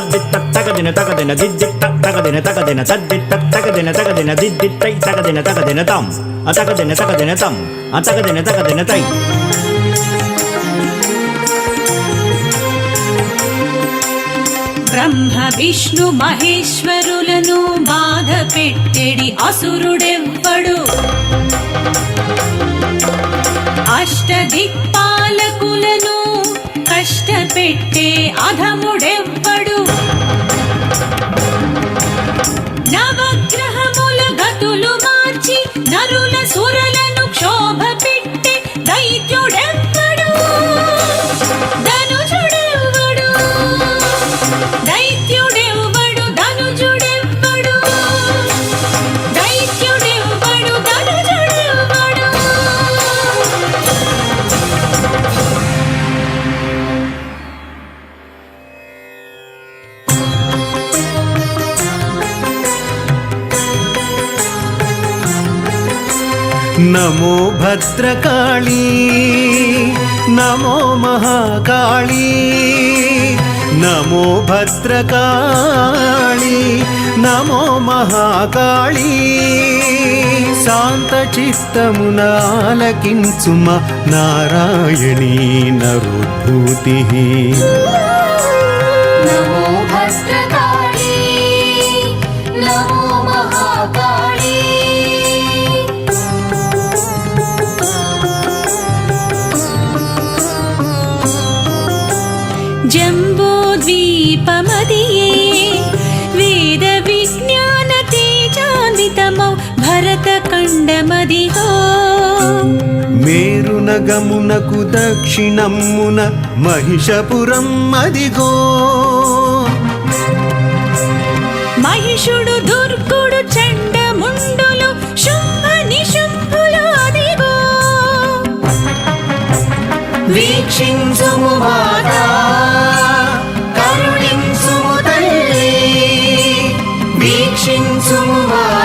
తద్దిత్త తగదిన తగదిన దిద్దిత్త తగదిన తగదిన తద్దిత్త తగదిన తగదిన దిద్దిత్తై తగదిన తగదిన తం. అతగదిన తగదిన తం. అతగదిన తగదిన తై. బ్రహ్మ విష్ణు మహేశ్వరులను బాధ పెట్టెడి అసురుడెవ్వడు. అష్టదిక్పాలకులను కష్టపెట్టే అధముడే నమో భద్రకాళీ నమో మహాకాళీ నమో భద్రకాళీ నమో మహాకాళీ. శాంత చిత్తమునాలకించుమ నారాయణీ నరుద్భూతి నమో భద్రకాళీ. జంబూద్వీపమదియే వేద విజ్ఞాన తేజాన్వితమౌ భరతఖండమదిగో మేరునగమునకు దక్షిణమున మహిషపురం వీక్షించుము మాతా కరుణించుము తల్లి వీక్షించుము మాతా.